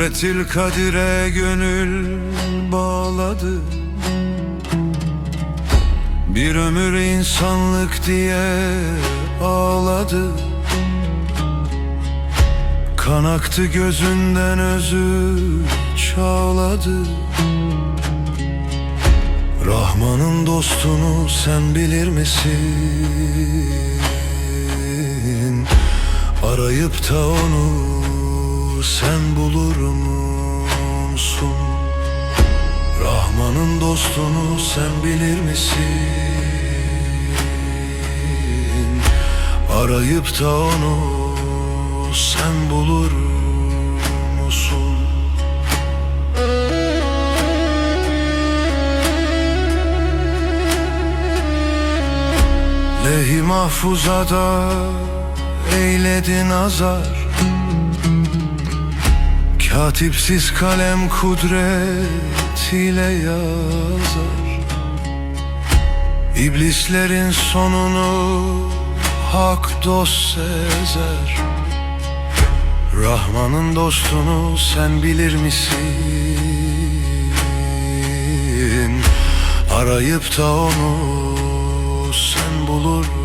Kudretil kadire gönül bağladı. Bir ömür insanlık diye ağladı. Kan aktı gözünden özü çağladı. Rahman'ın dostunu sen bilir misin? Arayıp da onu sen bulur musun? Rahman'ın dostunu sen bilir misin? Arayıp da onu sen bulur musun? Lehi mahfuzada eyledin azar Katipsiz kalem kudret ile yazar İblislerin sonunu hak dost sezer Rahman'ın dostunu sen bilir misin? Arayıp da onu sen bulur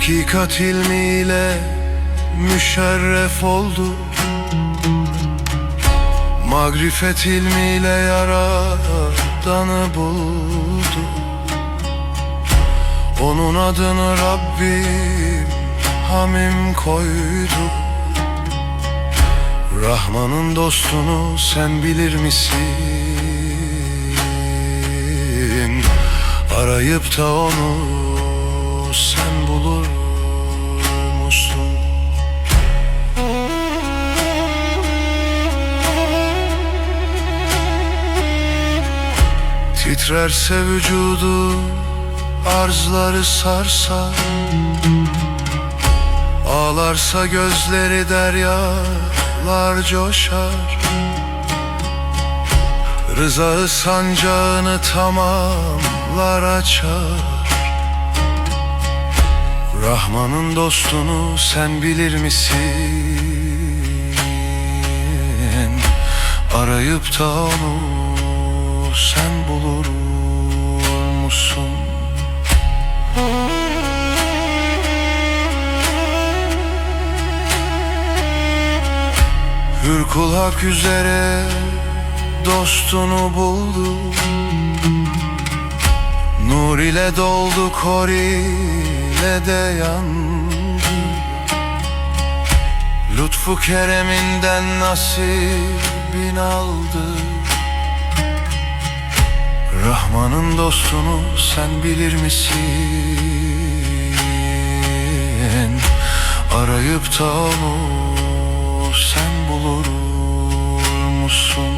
Hakikat ilmiyle müşerref oldu. Magrifet ilmiyle yaradanı buldu. Onun adını Rabbim Hamim koydu. Rahman'ın dostunu sen bilir misin? Arayıp da onu sen bulur musun? Titrerse vücudu arzları sarsar Ağlarsa gözleri deryalar coşar Rızağı sancağını tamamlar açar Rahman'ın dostunu sen bilir misin? Arayıp da onu sen bulur musun? Hür kul hak üzere dostunu buldu Nur ile doldu kor Söyle de yandı Lütfu kereminden nasibin aldı Rahman'ın dostunu sen bilir misin? Arayıp da onu sen bulur musun?